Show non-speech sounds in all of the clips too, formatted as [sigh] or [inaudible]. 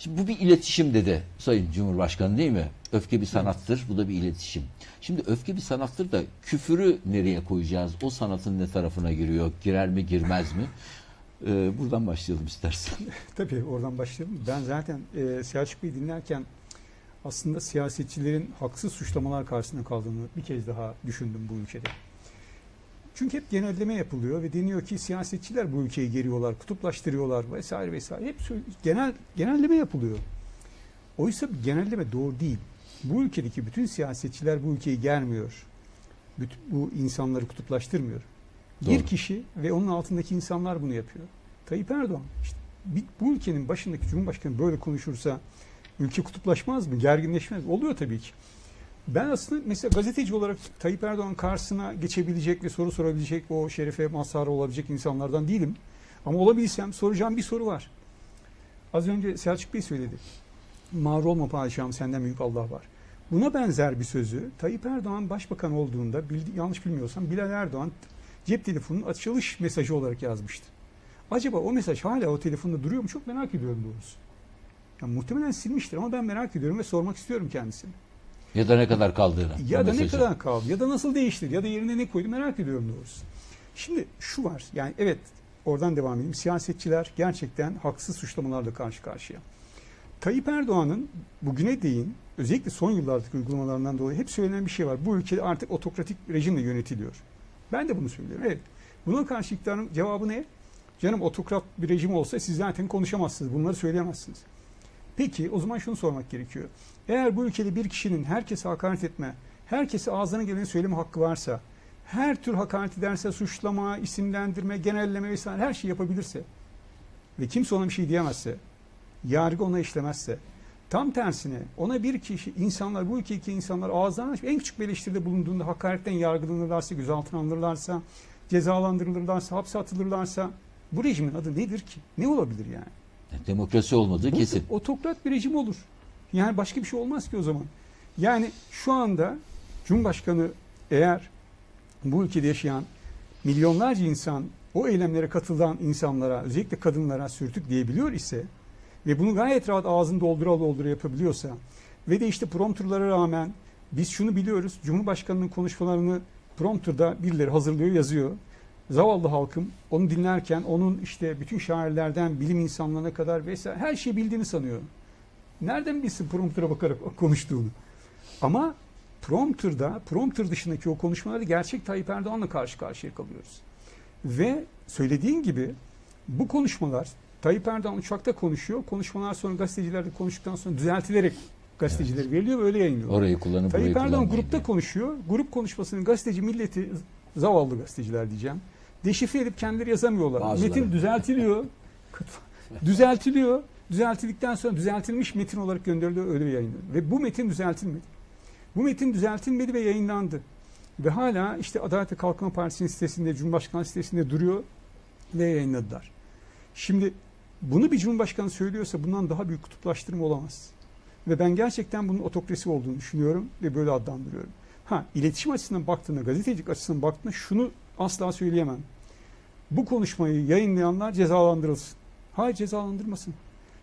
Şimdi bu bir iletişim dedi Sayın Cumhurbaşkanı değil mi? Öfke bir sanattır, bu da bir iletişim. Şimdi öfke bir sanattır da küfürü nereye koyacağız? O sanatın ne tarafına giriyor? Girer mi, girmez mi? Ee, buradan başlayalım istersen. [laughs] Tabii oradan başlayalım. Ben zaten e, Selçuk Bey'i dinlerken aslında siyasetçilerin haksız suçlamalar karşısında kaldığını bir kez daha düşündüm bu ülkede. Çünkü hep genelleme yapılıyor ve deniyor ki siyasetçiler bu ülkeyi geriyorlar, kutuplaştırıyorlar vesaire vesaire. Hep genel genelleme yapılıyor. Oysa bir genelleme doğru değil. Bu ülkedeki bütün siyasetçiler bu ülkeyi germiyor. Bütün, bu insanları kutuplaştırmıyor. Bir Doğru. kişi ve onun altındaki insanlar bunu yapıyor. Tayyip Erdoğan işte bir- bu ülkenin başındaki Cumhurbaşkanı böyle konuşursa ülke kutuplaşmaz mı? Gerginleşmez mi? Oluyor tabii ki. Ben aslında mesela gazeteci olarak Tayyip Erdoğan karşısına geçebilecek ve soru sorabilecek o şerefe mazharı olabilecek insanlardan değilim. Ama olabilsem soracağım bir soru var. Az önce Selçuk Bey söyledi. Mağrur olma padişahım senden büyük Allah var. Buna benzer bir sözü Tayyip Erdoğan başbakan olduğunda bildi, yanlış bilmiyorsam Bilal Erdoğan cep telefonunun açılış mesajı olarak yazmıştı. Acaba o mesaj hala o telefonda duruyor mu? Çok merak ediyorum doğrusu. Yani muhtemelen silmiştir ama ben merak ediyorum ve sormak istiyorum kendisine. Ya da ne kadar kaldığını. Ya da ne kadar kaldı ya da nasıl değiştirdi ya da yerine ne koydu merak ediyorum doğrusu. Şimdi şu var yani evet oradan devam edeyim. Siyasetçiler gerçekten haksız suçlamalarla karşı karşıya. Tayyip Erdoğan'ın bugüne değin özellikle son yıllardaki uygulamalarından dolayı hep söylenen bir şey var. Bu ülke artık otokratik rejimle yönetiliyor. Ben de bunu söylüyorum. Evet. Buna karşı iktidarın cevabı ne? Canım otokrat bir rejim olsa siz zaten konuşamazsınız. Bunları söyleyemezsiniz. Peki o zaman şunu sormak gerekiyor. Eğer bu ülkede bir kişinin herkese hakaret etme, herkese ağzına geleni söyleme hakkı varsa, her tür hakaret ederse suçlama, isimlendirme, genelleme vesaire her şeyi yapabilirse ve kimse ona bir şey diyemezse, yargı ona işlemezse, tam tersine ona bir kişi, insanlar, bu ülkedeki insanlar ağızlarına en küçük bir eleştiride bulunduğunda hakaretten yargılanırlarsa, gözaltına alınırlarsa, cezalandırılırlarsa, hapse atılırlarsa bu rejimin adı nedir ki? Ne olabilir yani? Demokrasi olmadığı kesin. Otokrat bir rejim olur. Yani başka bir şey olmaz ki o zaman. Yani şu anda Cumhurbaşkanı eğer bu ülkede yaşayan milyonlarca insan o eylemlere katılan insanlara özellikle kadınlara sürtük diyebiliyor ise ve bunu gayet rahat ağzını doldura doldura yapabiliyorsa ve de işte prompterlara rağmen biz şunu biliyoruz Cumhurbaşkanının konuşmalarını prompterda birileri hazırlıyor yazıyor. Zavallı halkım onu dinlerken onun işte bütün şairlerden bilim insanlarına kadar vesaire her şeyi bildiğini sanıyor. Nereden bilsin prompter'a bakarak konuştuğunu? Ama prompter'da, prompter dışındaki o konuşmalarda gerçek Tayyip Erdoğan'la karşı karşıya kalıyoruz. Ve söylediğin gibi bu konuşmalar Tayyip Erdoğan uçakta konuşuyor. Konuşmalar sonra gazetecilerle konuştuktan sonra düzeltilerek gazetecilere veriliyor ve öyle yayınlıyor. Orayı kullanıp Tayyip Erdoğan grupta konuşuyor. Grup konuşmasını gazeteci milleti zavallı gazeteciler diyeceğim. Deşifre edip kendileri yazamıyorlar. Bazıları. Metin düzeltiliyor. [laughs] düzeltiliyor. Düzeltildikten sonra düzeltilmiş metin olarak gönderiliyor öyle yayınlanıyor. Ve bu metin düzeltilmedi. Bu metin düzeltilmedi ve yayınlandı. Ve hala işte Adalet ve Kalkınma Partisi'nin sitesinde, Cumhurbaşkanı sitesinde duruyor ve yayınladılar. Şimdi bunu bir Cumhurbaşkanı söylüyorsa bundan daha büyük kutuplaştırma olamaz. Ve ben gerçekten bunun otokrasi olduğunu düşünüyorum ve böyle adlandırıyorum. Ha iletişim açısından baktığında, gazetecilik açısından baktığında şunu asla söyleyemem. Bu konuşmayı yayınlayanlar cezalandırılsın. Hayır cezalandırmasın.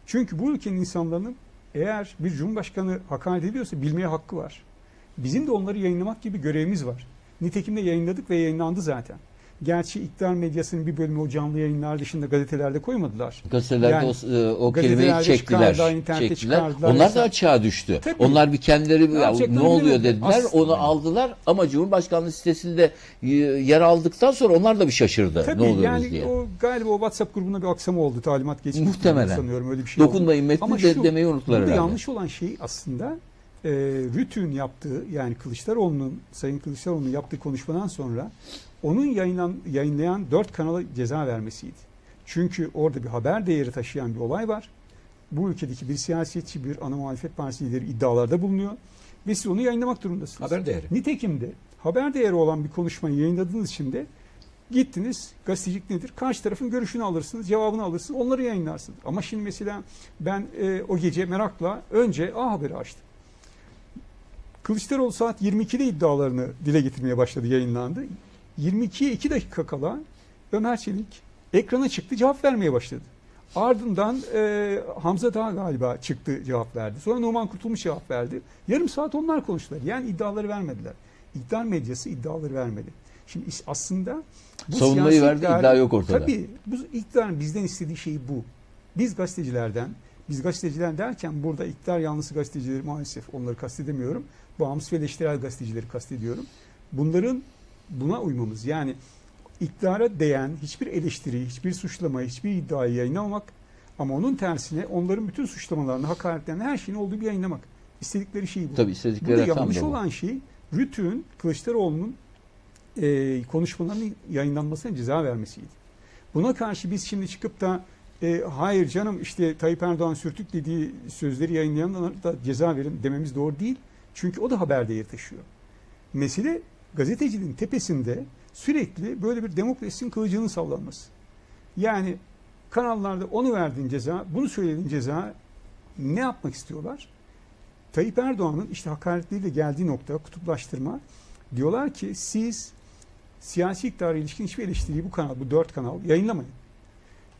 Çünkü bu ülkenin insanlarının eğer bir cumhurbaşkanı hakaret ediyorsa bilmeye hakkı var. Bizim de onları yayınlamak gibi görevimiz var. Nitekim de yayınladık ve yayınlandı zaten. Gerçi iktidar medyasının bir bölümü o canlı yayınlar dışında gazetelerde koymadılar. Gazetelerde Yani o, e, o kelimeyi çektiler. çektiler. çıkardılar Onlar da açığa düştü. Tabii. Onlar bir kendileri ya, ne oluyor dediler. Aslında- Onu aldılar ama Cumhurbaşkanlığı sitesinde e, yer aldıktan sonra onlar da bir şaşırdı. Tabii ne oluyoruz yani diye. o galiba o WhatsApp grubuna bir aksama oldu. Talimat geçmiş. Muhtemelen. Sanıyorum öyle bir şey oldu. Dokunmayın metni Ama de şu, demeyi unuttular herhalde. yanlış olan şey aslında e, Rütü'nün yaptığı yani Kılıçdaroğlu'nun Sayın Kılıçdaroğlu'nun yaptığı konuşmadan sonra onun yayınlan, yayınlayan dört kanala ceza vermesiydi. Çünkü orada bir haber değeri taşıyan bir olay var. Bu ülkedeki bir siyasetçi, bir ana muhalefet partisi lideri iddialarda bulunuyor. Ve siz onu yayınlamak durumundasınız. Haber değeri. Nitekim de haber değeri olan bir konuşmayı yayınladığınız için de gittiniz gazetecilik nedir? Karşı tarafın görüşünü alırsınız, cevabını alırsınız, onları yayınlarsınız. Ama şimdi mesela ben e, o gece merakla önce A Haber'i açtım. Kılıçdaroğlu saat 22'de iddialarını dile getirmeye başladı, yayınlandı. 22'ye 2 dakika kala Ömer Çelik ekrana çıktı, cevap vermeye başladı. Ardından e, Hamza Dağ galiba çıktı cevap verdi. Sonra Numan Kurtulmuş cevap verdi. Yarım saat onlar konuştular. Yani iddiaları vermediler. İktidar medyası iddiaları vermedi. Şimdi aslında bu Savunmayı verdi, iddia yok ortada. Tabii bu iktidarın bizden istediği şey bu. Biz gazetecilerden, biz gazeteciler derken burada iktidar yanlısı gazetecileri maalesef onları kastedemiyorum. Bağımsız ve eleştirel gazetecileri kastediyorum. Bunların buna uymamız yani iktidara değen hiçbir eleştiri, hiçbir suçlama, hiçbir iddiayı yayınlamamak ama onun tersine onların bütün suçlamalarını, hakaretlerini, her şeyin olduğu bir yayınlamak. İstedikleri şey bu. Tabii Burada istedikleri tam yanlış bu. olan şey Rütü'nün Kılıçdaroğlu'nun e, konuşmalarının yayınlanmasına ceza vermesiydi. Buna karşı biz şimdi çıkıp da e, hayır canım işte Tayyip Erdoğan sürtük dediği sözleri yayınlayanlara da ceza verin dememiz doğru değil. Çünkü o da haber değeri taşıyor. Mesele gazeteciliğin tepesinde sürekli böyle bir demokrasinin kılıcının sallanması. Yani kanallarda onu verdiğin ceza, bunu söylediğin ceza ne yapmak istiyorlar? Tayyip Erdoğan'ın işte hakaretleriyle geldiği nokta kutuplaştırma. Diyorlar ki siz siyasi iktidara ilişkin hiçbir eleştiriyi bu kanal, bu dört kanal yayınlamayın.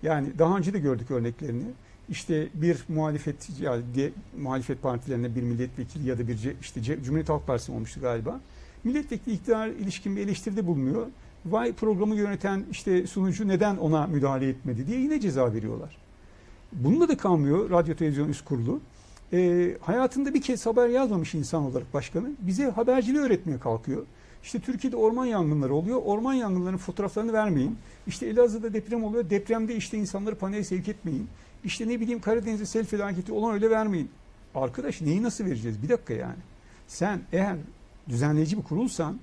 Yani daha önce de gördük örneklerini. İşte bir muhalefet ya diye muhalefet partilerine bir milletvekili ya da bir işte Cumhuriyet Halk Partisi olmuştu galiba. Milletvekili iktidar ilişkin bir eleştiride bulunuyor. Vay programı yöneten işte sunucu neden ona müdahale etmedi diye yine ceza veriyorlar. Bununla da kalmıyor Radyo Televizyon Üst Kurulu. Ee, hayatında bir kez haber yazmamış insan olarak başkanı bize haberciliği öğretmeye kalkıyor. İşte Türkiye'de orman yangınları oluyor. Orman yangınlarının fotoğraflarını vermeyin. İşte Elazığ'da deprem oluyor. Depremde işte insanları paniğe sevk etmeyin. İşte ne bileyim Karadeniz'de sel felaketi olan öyle vermeyin. Arkadaş neyi nasıl vereceğiz? Bir dakika yani. Sen eğer düzenleyici bir kurulsan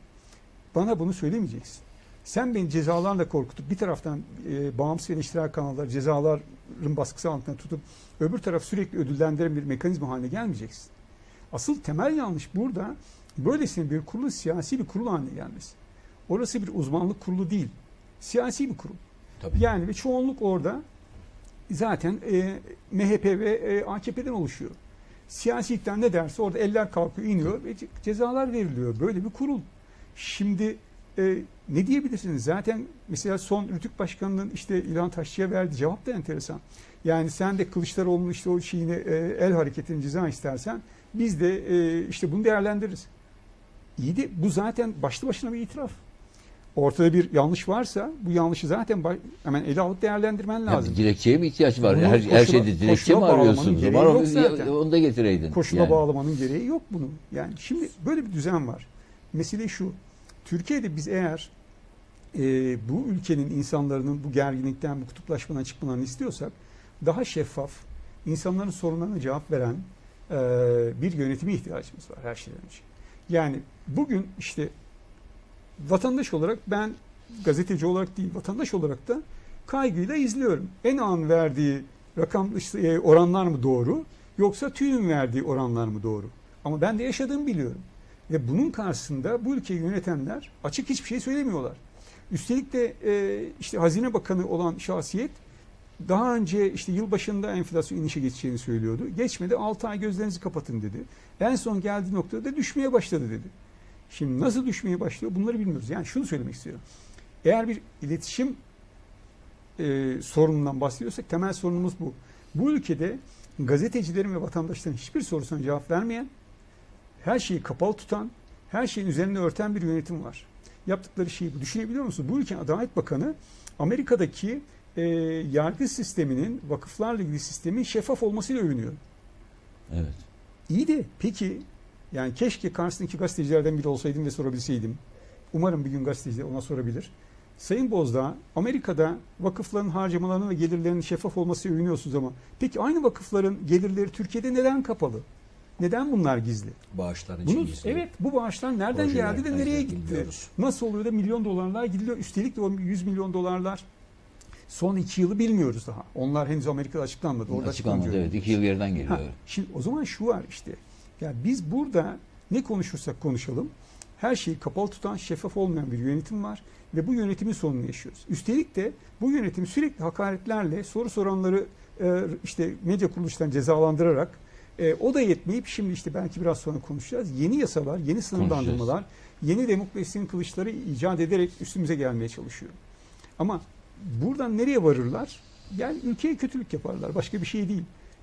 bana bunu söylemeyeceksin. Sen beni cezalarla korkutup bir taraftan e, bağımsız eleştirel kanallar cezaların baskısı altında tutup öbür taraf sürekli ödüllendiren bir mekanizma haline gelmeyeceksin. Asıl temel yanlış burada böylesine bir kurulun siyasi bir kurul haline gelmesi. Orası bir uzmanlık kurulu değil. Siyasi bir kurul. Tabii. Yani ve çoğunluk orada zaten e, MHP ve e, AKP'den oluşuyor. Siyasi iktidar ne derse orada eller kalkıyor, iniyor ve ce- cezalar veriliyor. Böyle bir kurul. Şimdi e, ne diyebilirsiniz? Zaten mesela son Rütük Başkanı'nın işte İlhan Taşçı'ya verdiği cevap da enteresan. Yani sen de Kılıçdaroğlu'nun işte o şeyini e, el hareketini ceza istersen biz de e, işte bunu değerlendiririz. İyi de bu zaten başlı başına bir itiraf. Ortada bir yanlış varsa bu yanlışı zaten hemen ele alıp değerlendirmen lazım. Yani dilekçeye mi ihtiyaç var? Bunu her, her koşula- şeyde dilekçe mi gereği Var, onu da getireydin. Koşula Yani. bağlamanın gereği yok bunun. Yani şimdi böyle bir düzen var. Mesele şu. Türkiye'de biz eğer e, bu ülkenin insanların bu gerginlikten, bu kutuplaşmadan çıkmalarını istiyorsak daha şeffaf, insanların sorunlarına cevap veren e, bir yönetime ihtiyacımız var her şeyden önce. Yani bugün işte vatandaş olarak ben gazeteci olarak değil, vatandaş olarak da kaygıyla izliyorum. En an verdiği rakam işte, oranlar mı doğru yoksa TÜİ'nin verdiği oranlar mı doğru? Ama ben de yaşadığımı biliyorum. Ve bunun karşısında bu ülkeyi yönetenler açık hiçbir şey söylemiyorlar. Üstelik de e, işte Hazine Bakanı olan şahsiyet daha önce işte yılbaşında enflasyon inişe geçeceğini söylüyordu. Geçmedi 6 ay gözlerinizi kapatın dedi. En son geldiği noktada da düşmeye başladı dedi. Şimdi nasıl düşmeye başlıyor bunları bilmiyoruz. Yani şunu söylemek istiyorum. Eğer bir iletişim e, sorunundan bahsediyorsak temel sorunumuz bu. Bu ülkede gazetecilerin ve vatandaşların hiçbir sorusuna cevap vermeyen, her şeyi kapalı tutan, her şeyin üzerine örten bir yönetim var. Yaptıkları şeyi bu. Düşünebiliyor musunuz? Bu ülkenin Adalet Bakanı Amerika'daki e, yargı sisteminin, vakıflarla ilgili sistemin şeffaf olmasıyla övünüyor. Evet. İyi de peki yani keşke karşısındaki gazetecilerden biri olsaydım ve sorabilseydim. Umarım bir gün gazeteci ona sorabilir. Sayın Bozdağ, Amerika'da vakıfların harcamalarının ve gelirlerinin şeffaf olması övünüyorsunuz ama peki aynı vakıfların gelirleri Türkiye'de neden kapalı? Neden bunlar gizli? Bağışların için Bunu, gizli. evet bu bağışlar nereden Projeler, geldi de nereye gitti? bilmiyoruz. Nasıl oluyor da milyon dolarlar gidiliyor? Üstelik de o 100 milyon dolarlar son iki yılı bilmiyoruz daha. Onlar henüz Amerika'da açıklanmadı. Orada Açıklanmadı evet. İki yıl geriden geliyor. Ha, şimdi o zaman şu var işte. Yani biz burada ne konuşursak konuşalım her şeyi kapalı tutan, şeffaf olmayan bir yönetim var ve bu yönetimin sonunu yaşıyoruz. Üstelik de bu yönetim sürekli hakaretlerle soru soranları e, işte medya kuruluşlarını cezalandırarak e, o da yetmeyip şimdi işte belki biraz sonra konuşacağız. Yeni yasalar, yeni sınırlandırmalar, yeni demokrasinin kılıçları icat ederek üstümüze gelmeye çalışıyor. Ama buradan nereye varırlar? Yani ülkeye kötülük yaparlar. Başka bir şey değil.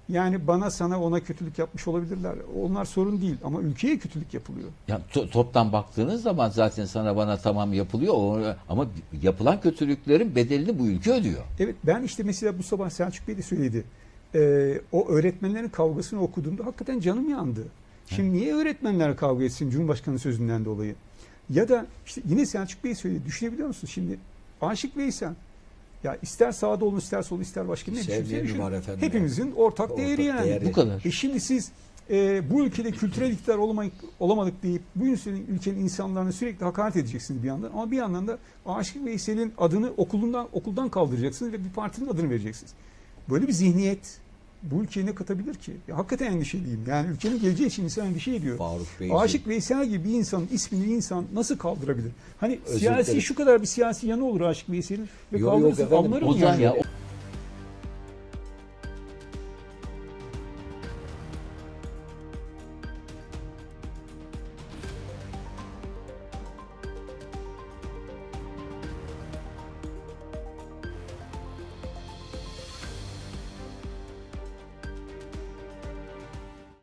Yani bana sana ona kötülük yapmış olabilirler. Onlar sorun değil ama ülkeye kötülük yapılıyor. Ya to- toptan baktığınız zaman zaten sana bana tamam yapılıyor O- ama yapılan kötülüklerin bedelini bu ülke ödüyor. Evet ben işte mesela bu sabah Selçuk Bey de söyledi. Ee, o öğretmenlerin kavgasını okuduğumda hakikaten canım yandı. Şimdi niye öğretmenler kavga etsin Cumhurbaşkanı sözünden dolayı? Ya da işte yine Selçuk Bey söyledi. Düşünebiliyor musun şimdi? Aşık Veysel. Ya ister sağda olun ister sol ister başka ne düşünse düşün. Hepimizin ortak, Ortak değeri yani. değeri. Bu kadar. E şimdi siz e, bu ülkede kültürel iktidar olamayıp, olamadık deyip bu ülkenin, ülkenin insanlarını sürekli hakaret edeceksiniz bir yandan ama bir yandan da Aşık Veysel'in adını okulundan okuldan kaldıracaksınız ve bir partinin adını vereceksiniz. Böyle bir zihniyet bu ülkeye ne katabilir ki? Ya, hakikaten endişeliyim. Yani ülkenin geleceği için insan endişe ediyor. Faruk Bey. Aşık Veysel gibi bir insanın ismini insan nasıl kaldırabilir? Hani Özür siyasi dilerim. şu kadar bir siyasi yanı olur Aşık Veysel'in ve Yok, yok efendim. anlarım yani. ya